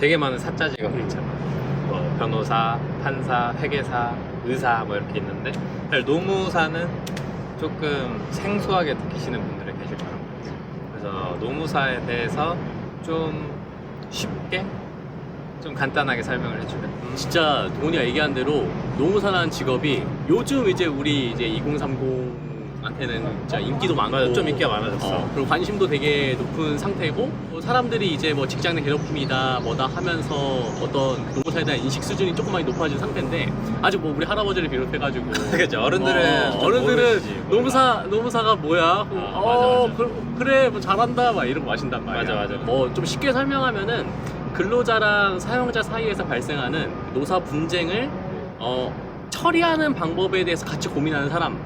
되게 많은 사자 직업이 있잖아. 뭐 변호사, 판사, 회계사, 의사 뭐 이렇게 있는데 사실 노무사는 조금 생소하게 느끼시는 분들이 계실 거란 말이지. 그래서 노무사에 대해서 좀 쉽게 좀 간단하게 설명을 해주면 진짜 동훈이가 얘기한 대로 노무사라는 직업이 요즘 이제 우리 이제 2030 한테는 진짜 인기도 맞아, 좀 인기가 많아졌어. 어, 그리고 관심도 되게 높은 상태고 뭐 사람들이 이제 뭐 직장 내 괴롭힘이다 뭐다 하면서 어떤 그 노무사에 대한 인식 수준이 조금 많이 높아진 상태인데 아직 뭐 우리 할아버지를 비롯해가지고 그죠 어른들은 어, 좀 어른들은 모르시지. 노무사 노무사가 뭐야? 어, 맞아, 맞아. 그, 래뭐 잘한다 막 이러고 마신단 말이야. 맞아, 맞아. 뭐 좀 쉽게 설명하면은 근로자랑 사용자 사이에서 발생하는 노사 분쟁을 어, 처리하는 방법에 대해서 같이 고민하는 사람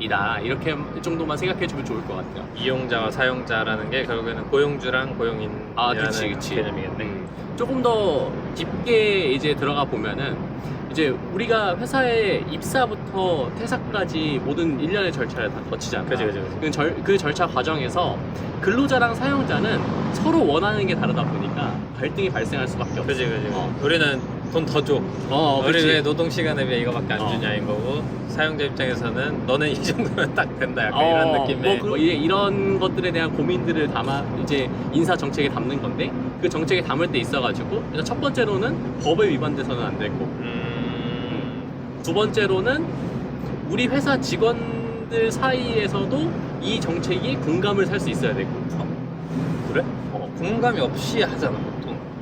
이다. 이렇게 정도만 생각해주면 좋을 것 같아요. 이용자와 사용자라는 게 결국에는 고용주랑 고용인이라는 아, 그치, 그치. 개념이겠네. 음, 조금 더 깊게 이제 들어가 보면은 이제 우리가 회사에 입사부터 퇴사까지 모든 일련의 절차를 다 거치잖아. 그치, 그치, 그치. 그, 절, 그 절차 과정에서 근로자랑 사용자는 서로 원하는 게 다르다 보니까 갈등이 발생할 수밖에 없어. 그지 그지. 어. 우리는 돈 더 줘. 어, 우리 그치. 왜 노동 시간에 비해 이거밖에 안 어. 주냐인 거고 사용자 입장에서는 너는 이 정도면 딱 된다 약간 어, 이런 느낌의. 뭐 그, 이제 이런 것들에 대한 고민들을 담아 이제 인사 정책에 담는 건데 그 정책에 담을 때 있어가지고 일단 첫 번째로는 법에 위반돼서는 안 되고 음. 두 번째로는 우리 회사 직원들 사이에서도 이 정책이 공감을 살 수 있어야 되고 그래? 어, 공감이 없이 하잖아.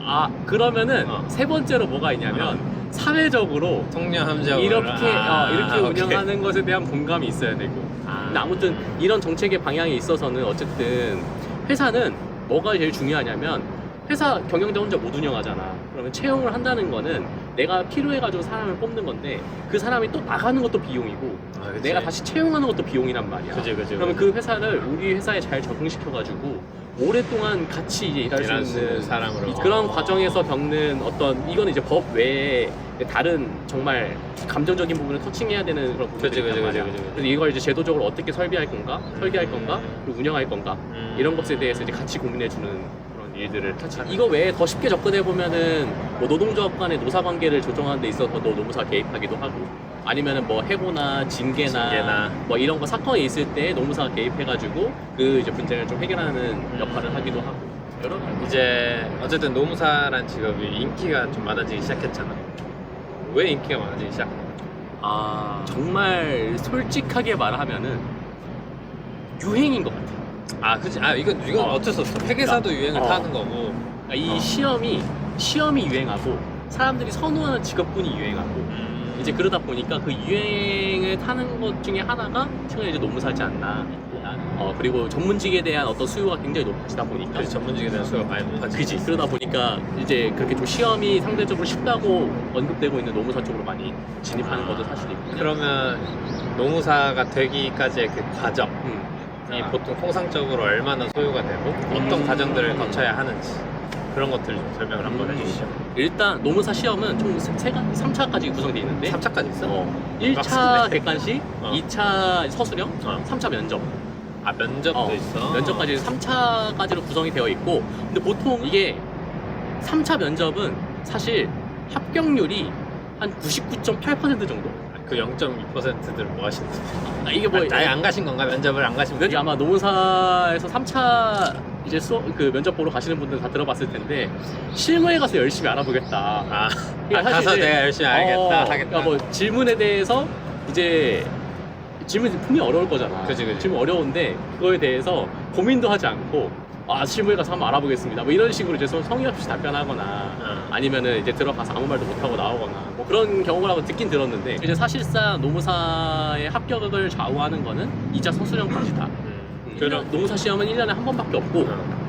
아 그러면은 어. 세 번째로 뭐가 있냐면 사회적으로 통념함정을 이렇게 아, 어, 이렇게 오케이. 운영하는 것에 대한 공감이 있어야 되고 아. 근데 아무튼 이런 정책의 방향에 있어서는 어쨌든 회사는 뭐가 제일 중요하냐면 회사 경영자 혼자 못 운영하잖아. 그러면 채용을 한다는 거는 내가 필요해가지고 사람을 뽑는 건데 그 사람이 또 나가는 것도 비용이고 아, 그치. 내가 다시 채용하는 것도 비용이란 말이야. 그지 그지. 그러면 그 회사를 우리 회사에 잘 적응시켜가지고 오랫동안 같이 이제 일할 일할 수수 있는 사람으로. 이- 그런 어. 과정에서 겪는 어떤 이거는 이제 법 외에 다른 정말 감정적인 부분을 터칭해야 되는 그런 부분들이 그치, 그치, 있단 말이야. 그치, 그치. 그래서 이걸 이제 제도적으로 어떻게 설계할 건가, 설계할 건가, 그리고 운영할 건가 음. 이런 것에 대해서 이제 같이 고민해 주는 그런 일들을 터치. 이거 외에 더 쉽게 접근해 보면은 뭐 노동조합 간의 노사 관계를 조정하는 데 있어서 도 노무사 개입하기도 하고 아니면은 뭐 해고나 징계나, 징계나. 뭐 이런 거 사건이 있을 때 노무사가 개입해가지고 그 이제 분쟁을 좀 해결하는 역할을 하기도 하고 여러 가지. 이제 어쨌든 노무사란 직업이 인기가 좀 많아지기 시작했잖아. 왜 인기가 많아지기 시작? 아 정말 솔직하게 말하면은 유행인 것 같아. 아, 그치. 아, 이건, 이건 어. 어. 쩔수 없어. 회계사도 유행을 어. 타는 거고. 그러니까 이 어. 시험이 시험이 유행하고 사람들이 선호하는 직업군이 유행하고 음. 이제 그러다 보니까 그 유행을 타는 것 중에 하나가 최근에 이제 노무사지 않나. 어 그리고 전문직에 대한 어떤 수요가 굉장히 높아지다 보니까 그래서 전문직에 대한 수요가 많이 높아지지. 그지 그러다 보니까 이제 그렇게 좀 시험이 상대적으로 쉽다고 언급되고 있는 노무사 쪽으로 많이 진입하는 것도 사실이고 그러면 노무사가 되기까지의 그 과정이 음. 아. 보통 통상적으로 얼마나 소요가 되고 어떤 음. 과정들을 거쳐야 하는지 그런 것들을 좀 설명을 한번 음. 해주시죠. 일단 노무사 시험은 총 3가, 3차까지 구성되어 있는데 3차까지 있어? 어, 1차 빡세네. 객관식, 어. 2차 서술형, 어. 3차 면접. 아 면접도 어, 있어. 면접까지 3차까지로 구성이 되어 있고 근데 보통 이게 3차 면접은 사실 합격률이 한 99.8% 정도. 그 0.2%들 뭐 하시는 거예요? 아, 이게 뭐 아예 안 가신 건가? 면접을 안 가신 면접? 아마 노무사에서 3차 이제 수업 그 면접 보러 가시는 분들 다 들어봤을 텐데 실무에 가서 열심히 알아보겠다. 아, 이게 아, 사실 가서 이제, 내가 열심히 알겠다 어, 하겠다. 그러니까 뭐 질문에 대해서 이제 질문이 분명히 어려울 거잖아. 그치, 그치. 질문 어려운데 그거에 대해서 고민도 하지 않고 아 실무에 가서 한번 알아보겠습니다. 뭐 이런 식으로 이제 성- 성의 없이 답변하거나 어. 아니면은 이제 들어가서 아무 말도 못 하고 나오거나 뭐 그런 경우라고 듣긴 들었는데 이제 사실상 노무사의 합격을 좌우하는 거는 2차 서술형까지다. 음, 그럼 노무사 시험은 1년에 한 번밖에 없고 어.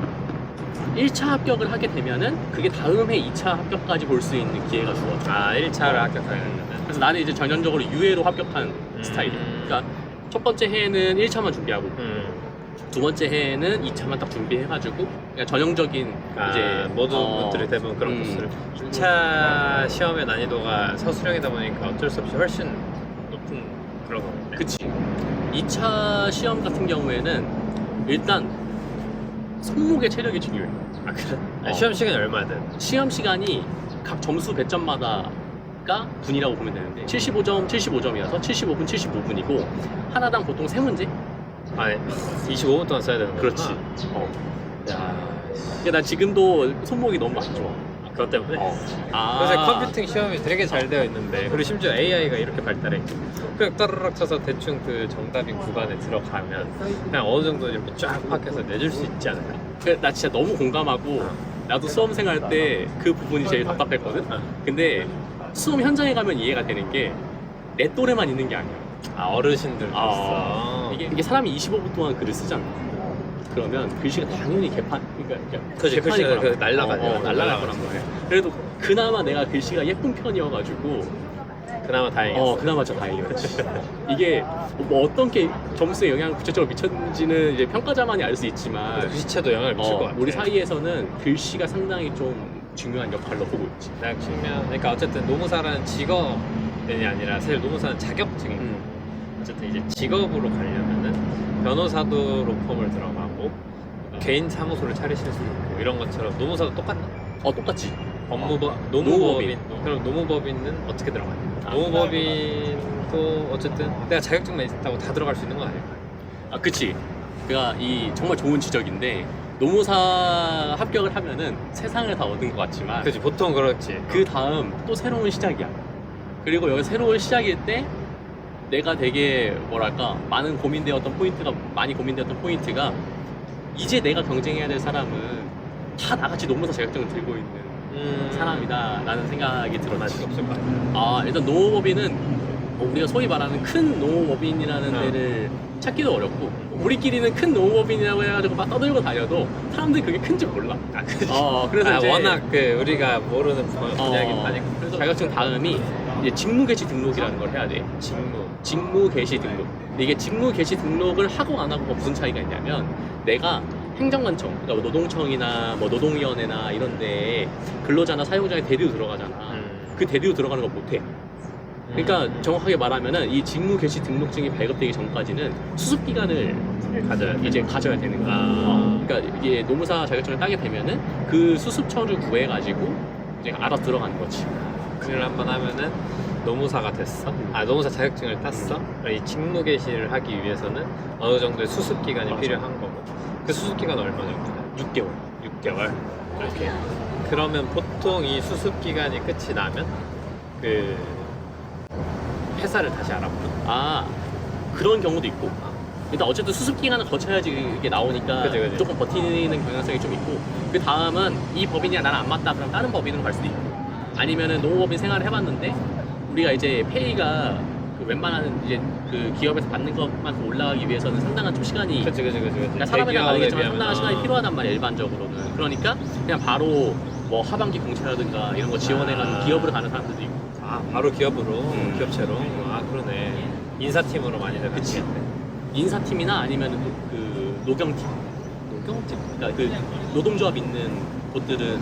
1차 합격을 하게 되면은 그게 다음 해 2차 합격까지 볼 수 있는 기회가 주어져. 아 1차를 어. 합격하는 그래서 나는 이제 전형적으로 유예로 합격한 음. 스타일이야. 그러니까 첫 번째 해에는 1차만 준비하고 음. 두 번째 해에는 2차만 딱 준비해가지고 그냥 전형적인 아, 이제 모든 어, 분들이 대부분 그런 음. 코스를 2차 시험의 난이도가 서술형이다 보니까 어쩔 수 없이 훨씬 높은 그런 거겠네 그치. 2차 시험 같은 경우에는 일단 손목의 체력이 중요해. 아 그래? 어. 시험 시간이 얼마야 돼? 시험 시간이 각 점수 100점마다가 분이라고 보면 되는데 75점, 75점이라서 75분, 75분이고 하나당 보통 3문제? 아 25분 동안 써야 되는 거구나 그렇지. 어. 야 근데 나 지금도 손목이 너무 안 좋아. 아, 그것 때문에? 어. 아. 요새 컴퓨팅 시험이 되게 잘 되어 있는데 그리고 심지어 AI가 이렇게 발달해 그냥 따르륵 쳐서 대충 그 정답인 구간에 들어가면 그냥 어느 정도 이렇게 쫙 파악해서 내줄 수 있지 않을까? 그, 나 진짜 너무 공감하고 나도 수험생 할 때 그 부분이 제일 답답했거든. 어. 근데 수험 현장에 가면 이해가 되는 게 내 또래만 있는 게 아니야. 아 어르신들도 아, 이게, 이게 사람이 25분 동안 글을 쓰잖아. 그러면 글씨가 당연히 개판, 그러니까, 개판일 글씨가 거란 그 날라가죠. 어, 어, 날라갈. 거란 말이야. 그래도 그나마 내가 글씨가 예쁜 편이어가지고 그나마 다행이었어 어 그나마 저 다행이었지. 이게 뭐 어떤 게 점수에 영향을 구체적으로 미쳤는지는 이제 평가자만이 알 수 있지만 글씨체도 영향을 미칠 어, 것 같아 우리 사이에서는 글씨가 상당히 좀 중요한 역할로 보고 있지. 대학 측면 그러니까 어쨌든 노무사라는 직업이 아니라 사실 노무사는 자격증이 음. 어쨌든 이제 직업으로 가려면은 변호사도 로펌을 들어가고 개인 사무소를 차리실 수 있고 이런 것처럼 노무사도 똑같나? 어 똑같지. 법무법 노무법인. 노무법인 그럼 노무법인은 어떻게 들어가냐? 아. 노무법인도 어쨌든 내가 자격증만 있다고 다 들어갈 수 있는 건 아닐까? 아 그치. 그가 이 정말 좋은 지적인데 노무사 합격을 하면은 세상을 다 얻은 것 같지만 그렇지 보통 그렇지. 그 다음 또 새로운 시작이야. 그리고 여기 새로운 시작일 때 내가 되게 뭐랄까 많은 고민되었던 포인트가 많이 고민되었던 포인트가 이제 내가 경쟁해야 될 사람은 다 나같이 노무사 자격증을 들고 있는 음, 사람이다라는 생각이 들었지. 수 없을 것 같아. 아 일단 노무법인은 뭐 우리가 소위 말하는 큰 노무법인이라는 어. 데를 찾기도 어렵고 우리끼리는 큰 노무법인이라고 해가지고 막 떠들고 다녀도 사람들이 그게 큰지 몰라. 아, 그치. 어 그래서 아, 이제 워낙 그 우리가 모르는 분야이긴 어, 하니까. 그래서 자격증 다음이 이제 직무 개시 등록이라는 걸 해야 돼. 직무. 직무 개시 등록. 이게 직무 개시 등록을 하고 안 하고가 무슨 차이가 있냐면 내가 행정관청, 그러니까 뭐 노동청이나 뭐 노동위원회나 이런 데에 근로자나 사용자의 대리로 들어가잖아. 음. 그 대리로 들어가는 거 못해. 그러니까 음. 정확하게 말하면은 이 직무 개시 등록증이 발급되기 전까지는 수습 기간을 가져야 돼. 이제 가져야 되는 거야. 아. 어, 그러니까 이게 노무사 자격증을 따게 되면은 그 수습 처주 구해가지고 이제 알아 들어가는 거지. 일을 한번 하면은 노무사가 됐어. 아 노무사 자격증을 땄어. 그럼 이 직무 개시를 하기 위해서는 어느 정도의 수습 기간이 맞아. 필요한. 그 수습 기간 얼마 정도? 6개월. 6개월. 이렇게. 그러면 보통 이 수습 기간이 끝이 나면 그 회사를 다시 알아보는. 아 그런 경우도 있고. 일단 어쨌든 수습 기간을 거쳐야지 이게 나오니까 그치, 그치. 조금 버티는 경향성이 좀 있고 그 다음은 이 법인이랑 나랑 안 맞다 그럼 다른 법인으로 갈 수도 있고 아니면은 노무법인 생활을 해봤는데 우리가 이제 페이가 그 웬만한 이제 그 기업에서 받는 것만큼 올라가기 위해서는 상당한 좀 시간이 그치 그치 그치. 그치. 그러니까 대기업에 다르겠지만 상당한 시간이 어. 필요하단 말이야 일반적으로는 그러니까 그냥 바로 뭐 하반기 공채라든가 이런 거 지원해가지고 아. 기업으로 가는 사람들도 있고 아 바로 기업으로 음. 기업체로. 아 그러네. 인사팀으로 많이들 그치. 가시겠네. 인사팀이나 아니면 그 노경팀 노경팀. 그러니까 그 노동조합 있는 곳들은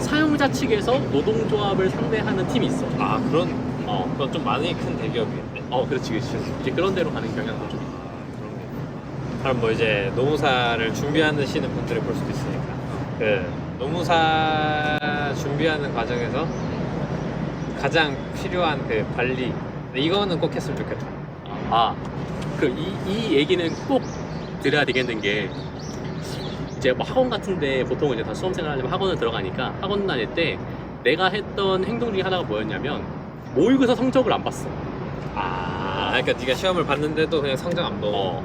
사용자 측에서 노동조합을 상대하는 팀이 있어. 아 그런 어, 그건 좀 많이 큰 대기업이겠네. 어, 그렇지, 그렇지. 이제 그런 데로 가는 경향도 좀 있고. 그럼 뭐 이제 노무사를 준비하시는 분들이 볼 수도 있으니까 그 노무사 준비하는 과정에서 가장 필요한 그 관리 이거는 꼭 했으면 좋겠다. 아, 그 이 이 얘기는 꼭 드려야 되겠는 게 이제 뭐 학원 같은데 보통 이제 다 수험생활 하려면 학원을 들어가니까 학원 다닐 때 내가 했던 행동 중에 하나가 뭐였냐면 모의고사 성적을 안 봤어. 아, 그러니까 네가 시험을 봤는데도 그냥 성적 안 보고 어,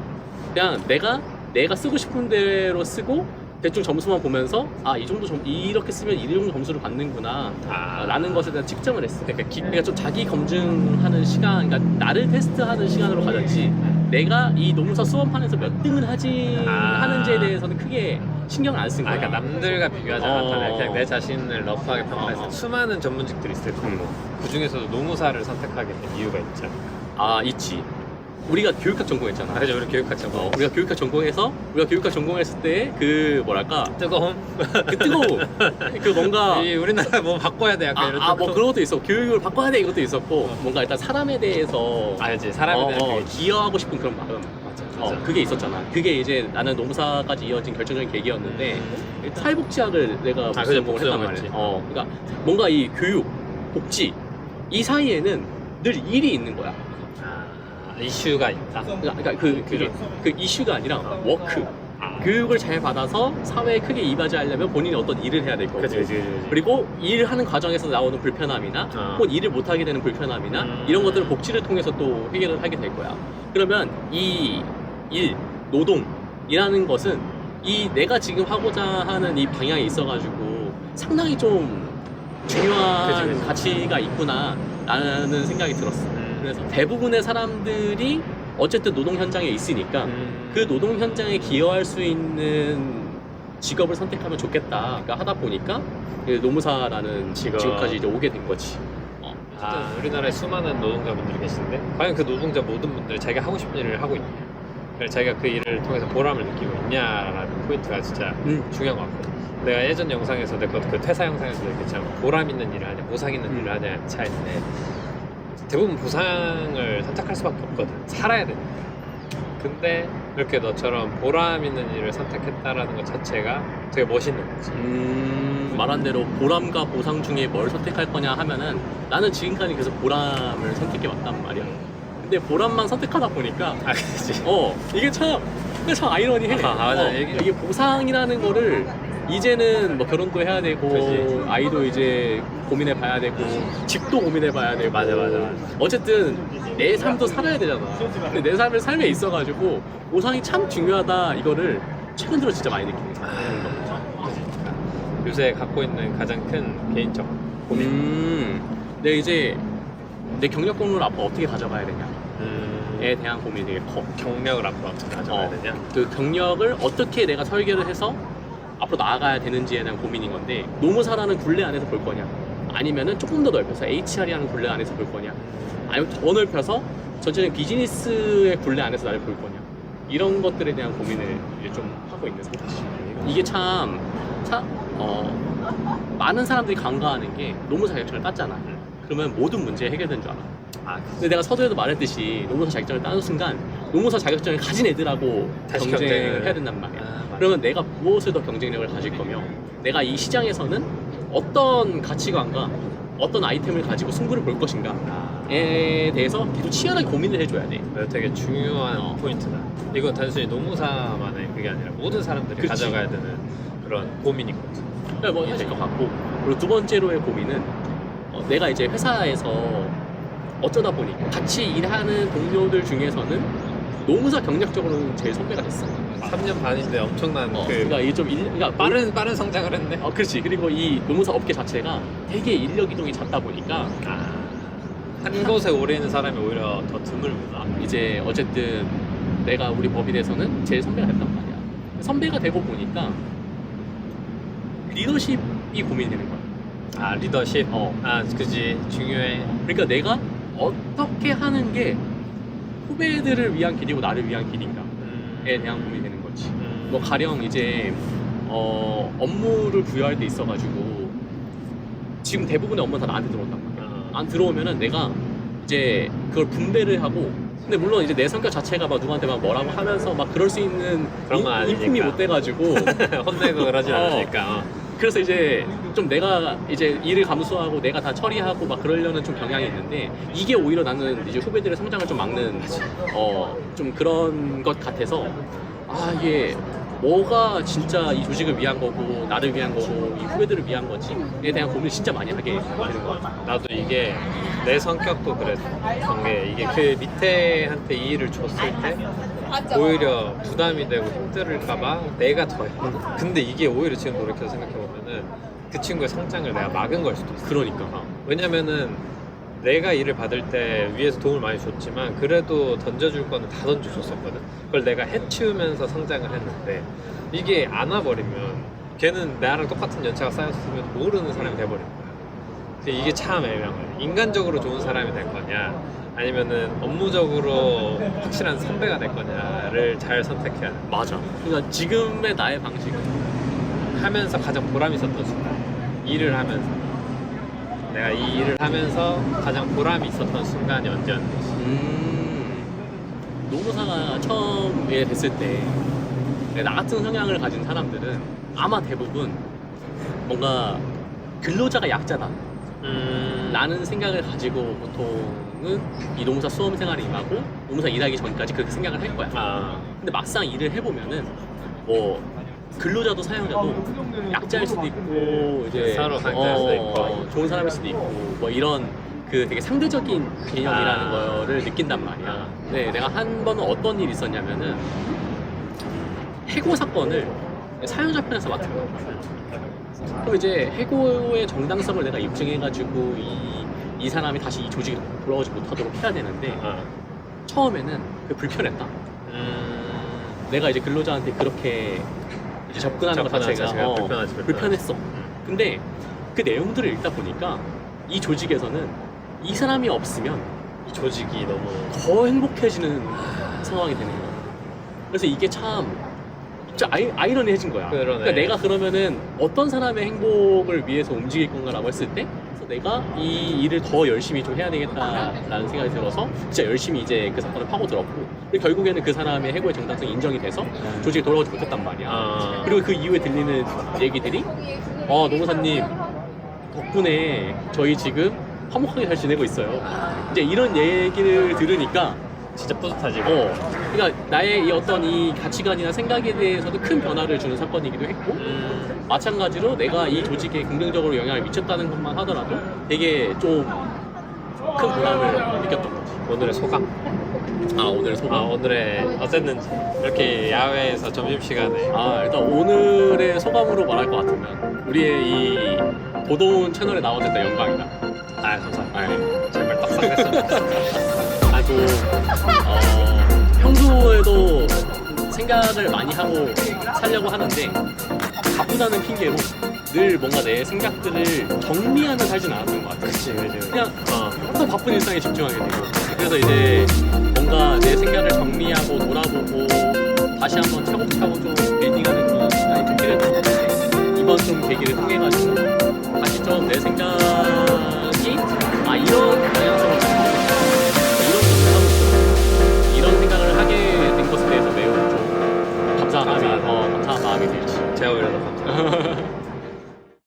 그냥 내가 내가 쓰고 싶은 대로 쓰고 대충 점수만 보면서 아 이 정도 점 이렇게 쓰면 이 정도 점수를 받는구나 아, 라는 것에 대한 측정을 했어. 그러니까, 기- 그러니까 좀 자기 검증하는 시간, 그러니까 나를 테스트하는 시간으로 가졌지. 내가 이 노무사 수험판에서 몇 등을 하지 아. 하는지에 대해서는 크게 신경을 안 쓴 아, 거야. 그러니까 남들과 비교하지 어. 않았다. 그냥 내 자신을 러프하게 평가해서 어. 수많은 전문직들이 있을 거고 음. 그 중에서도 노무사를 선택하게 된 이유가 있잖아. 아 있지. 우리가 교육학 전공했잖아. 아, 그죠 우리 교육학자 어, 뭐 우리가 교육학 전공해서 우리가 교육학 전공했을 때 그 뭐랄까 뜨거움. 그 뜨거움 그 뭔가 이 우리나라 뭐 바꿔야 돼 약간 이런 아, 아, 뭐 뜨거움. 그런 것도 있어. 교육을 바꿔야 돼 이것도 있었고 어. 뭔가 일단 사람에 대해서 알지 사람에 어, 대한 어, 그 기여하고 싶은 그런 마음. 맞아. 어, 그게 있었잖아. 그게 이제 나는 노무사까지 이어진 결정적인 계기였는데 사회복지학을 내가 아, 그죠, 복습을 했단. 복습했지. 어, 그러니까 뭔가 이 교육, 복지 이 사이에는 늘 일이 있는 거야. 아, 이슈가 있다. 그러니까, 그러니까 그, 그게 그 이슈가 아니라 워크. 아, 교육을 잘 받아서 사회에 크게 이바지하려면 본인이 어떤 일을 해야 될 거고. 그치, 그치, 그치. 그리고 일하는 과정에서 나오는 불편함이나 어. 혹은 일을 못하게 되는 불편함이나 음. 이런 것들을 복지를 통해서 또 해결을 하게 될 거야. 그러면 이 일, 노동이라는 것은 이 내가 지금 하고자 하는 이 방향에 있어가지고 상당히 좀 중요한 그치, 그치. 가치가 있구나 라는 생각이 들었어. 음. 그래서 대부분의 사람들이 어쨌든 노동 현장에 있으니까 음. 그 노동 현장에 기여할 수 있는 직업을 선택하면 좋겠다 그러니까 하다 보니까 그 노무사라는 직업. 직업까지 이제 오게 된 거지. 어. 아, 우리나라에 수많은 노동자분들이 계신데 과연 그 노동자 모든 분들이 자기가 하고 싶은 일을 하고 있냐 자기가 그 일을 통해서 보람을 느끼고 있냐라는 포인트가 진짜 음. 중요한 것 같고 내가 예전 영상에서 내가 그 퇴사 영상에서 얘기했지만 보람 있는 일을 하냐 보상 있는 음. 일을 하냐의 차이인데 대부분 보상을 선택할 수밖에 없거든 살아야 되니까 근데 이렇게 너처럼 보람 있는 일을 선택했다라는 것 자체가 되게 멋있는 거지 음, 말한 대로 보람과 보상 중에 뭘 선택할 거냐 하면은 나는 지금까지 계속 보람을 선택해 왔단 말이야. 근데 보람만 선택하다 보니까 아 그치 어 이게 참 이게 참 아이러니해. 아, 맞아. 어, 이게 보상이라는 거를 이제는 뭐 결혼도 해야 되고 그치. 아이도 이제 고민해 봐야 되고 집도 고민해 봐야 되고 맞아, 맞아, 맞아. 어쨌든 내 삶도 살아야 되잖아. 근데 내 삶을 삶에 있어가지고 보상이 참 중요하다 이거를 최근 들어 진짜 많이 느끼는 거야. 요새 갖고 있는 가장 큰 개인적 고민 음, 내 이제 내 경력 공로를 앞으로 어떻게 가져가야 되냐에 음, 대한 고민이 되게 커. 경력을 앞으로 어떻게 가져가야 어. 되냐 그 경력을 어떻게 내가 설계를 해서 앞으로 나아가야 되는지에 대한 고민인 건데 노무사라는 굴레 안에서 볼 거냐? 아니면은 조금 더 넓혀서 HR이라는 굴레 안에서 볼 거냐? 아니면 더 넓혀서 전체적인 비즈니스의 굴레 안에서 나를 볼 거냐? 이런 것들에 대한 고민을 이제 좀 하고 있는 상태지. 이게 참, 참 어, 많은 사람들이 간과하는 게 노무사 자격증을 땄잖아. 그러면 모든 문제 해결된 줄 알아. 아 근데 내가 서두에도 말했듯이 노무사 자격증을 따는 순간 노무사 자격증을 가진 애들하고 다시 경쟁을 경쟁을 해야 된단 말이야. 아, 맞아. 그러면 내가 무엇을 더 경쟁력을 가질 거며 내가 이 시장에서는 어떤 가치관과 어떤 아이템을 가지고 승부를 볼 것인가에 아, 대해서 계속 치열하게 고민을 해줘야 돼. 되게 중요한 어. 포인트다 이건 단순히 노무사만의 그게 아니라 모든 사람들이 그치. 가져가야 되는 그런 고민인 것 같아 그러니까 뭐 해야 될것 같고 그리고 두 번째로의 고민은 어, 내가 이제 회사에서 어쩌다 보니 같이 일하는 동료들 중에서는 노무사 경력적으로는 제일 선배가 됐어. 3년 반인데 엄청난 어, 그 그러니까 이게 좀 일, 그러니까 빠른 빠른 성장을 했네 어, 그렇지. 그리고 이 노무사 업계 자체가 되게 인력 이동이 잦다 보니까 아, 한 곳에 오래 있는 사람이 오히려 더 드물구나 이제 어쨌든 내가 우리 법인에서는 제일 선배가 됐단 말이야. 선배가 되고 보니까 리더십이 고민이 되는 거야. 아 리더십 어. 아 그지 중요해 그러니까 내가 어떻게 하는 게 후배들을 위한 길이고 나를 위한 길인가에 음, 대한 고민이 되는 거지. 음, 뭐 가령 이제 어, 업무를 부여할 때 있어가지고 지금 대부분의 업무는 다 나한테 들어온단 말이야. 어. 안 들어오면은 내가 이제 그걸 분배를 하고 근데 물론 이제 내 성격 자체가 막 누구한테 막 뭐라고 하면서 막 그럴 수 있는 그런 건 인- 아니니까. 인품이 못 돼가지고 혼내고 그러진 어. 않으니까 어. 그래서 이제 좀 내가 이제 일을 감수하고 내가 다 처리하고 막 그러려는 좀 경향이 있는데 이게 오히려 나는 이제 후배들의 성장을 좀 막는 어 좀 그런 것 같아서 아 이게 뭐가 진짜 이 조직을 위한 거고 나를 위한 거고 이 후배들을 위한 건지에 대한 고민을 진짜 많이 하게 되는 것 같아. 나도 이게 내 성격도 그랬던 게 이게 그 밑에한테 이 일을 줬을 때 오히려 부담이 되고 힘들을까봐 내가 더 해. 근데 이게 오히려 지금 돌이켜서 생각해보면은 그 친구의 성장을 내가 막은 걸 수도 있어. 그러니까 왜냐면은 내가 일을 받을 때 위에서 도움을 많이 줬지만 그래도 던져줄 거는 다 던져줬었거든. 그걸 내가 해치우면서 성장을 했는데 이게 안 와버리면 걔는 나랑 똑같은 연차가 쌓였으면 모르는 사람이 돼버린 거야. 이게 참 애매한 거야. 인간적으로 좋은 사람이 될 거냐 아니면은 업무적으로 확실한 선배가 될 거냐를 잘 선택해야 돼. 맞아. 그러니까 지금의 나의 방식은 하면서 가장 보람 있었던 순간 일을 하면서. 내가 이 일을 하면서 가장 보람이 있었던 순간이 언제였는지. 음. 노무사가 처음에 됐을 때 나 같은 성향을 가진 사람들은 아마 대부분 뭔가 근로자가 약자다. 음, 라는 생각을 가지고 보통 은이 노무사 수험 생활에 임하고 노무사 일하기 전까지 그렇게 생각을 할 거야 아, 근데 막상 일을 해보면은 뭐 근로자도 사용자도 약자일 수도 있고 이제 서로 상대할 수도 있고. 좋은 사람일 수도 있고 뭐 이런 그 되게 상대적인 개념이라는 아. 거를 느낀단 말이야. 아. 네, 내가 한 번은 어떤 일이 있었냐면은 해고 사건을 사용자 편에서 맡은 거야. 그럼 이제 해고의 정당성을 내가 입증해가지고 이, 이 사람이 다시 이 조직에 돌아오지 못하도록 해야 되는데 아, 처음에는 그 불편했다. 음, 내가 이제 근로자한테 그렇게 이제 접근하는 것 자체가 어, 불편하지, 불편하지. 불편했어. 근데 그 내용들을 읽다 보니까 이 조직에서는 이 사람이 없으면 이 조직이 너무 더 행복해지는 상황이 되는 거야. 그래서 이게 참 진짜 아이, 아이러니해진 거야. 그러네. 그러니까 내가 그러면은 어떤 사람의 행복을 위해서 움직일 건가라고 했을 때 내가 이 일을 더 열심히 좀 해야 되겠다라는 생각이 들어서 진짜 열심히 이제 그 사건을 파고들었고 그리고 결국에는 그 사람의 해고의 정당성이 인정이 돼서 조직에 돌아오지 못했단 말이야. 아, 그리고 그 이후에 들리는 얘기들이 어 노무사님 덕분에 저희 지금 화목하게 잘 지내고 있어요. 이제 이런 얘기를 들으니까 진짜 뿌듯하지. 어 그러니까 나의 이 어떤 이 가치관이나 생각에 대해서도 큰 변화를 주는 사건이기도 했고 음, 마찬가지로 내가 이 조직에 긍정적으로 영향을 미쳤다는 것만 하더라도 되게 좀 큰 보람을 느꼈던 거지. 오늘의 소감. 아 오늘 아, 소감. 오늘의 어땠는지. 이렇게 야외에서 점심시간에. 아 일단 오늘의 소감으로 말할 것 같으면 우리의 이 도도운 채널에 나와줬다 영광이다. 아, 감사합니다. 아, 네. 제발 떡상했어. 있고 어, 평소에도 생각을 많이 하고 살려고 하는데 바쁘다는 핑계로 늘 뭔가 내 생각들을 정리하며 살진 않았던 것 같아요. 그치, 그치. 그냥 어, 항상 바쁜 일상에 집중하게 되고 그래서 이제 뭔가 내 생각을 정리하고 돌아보고 다시 한번 차곡차곡 좀 빌딩하는 이 시간이 좀 필요했던 이번 좀 계기를 통해 가지고 다시 좀 내 생각이 아 이런 방향성으로 감사합니다. 감사합니다. 어, 감사한 마음이 들지. 제가 그래서 감사합니다.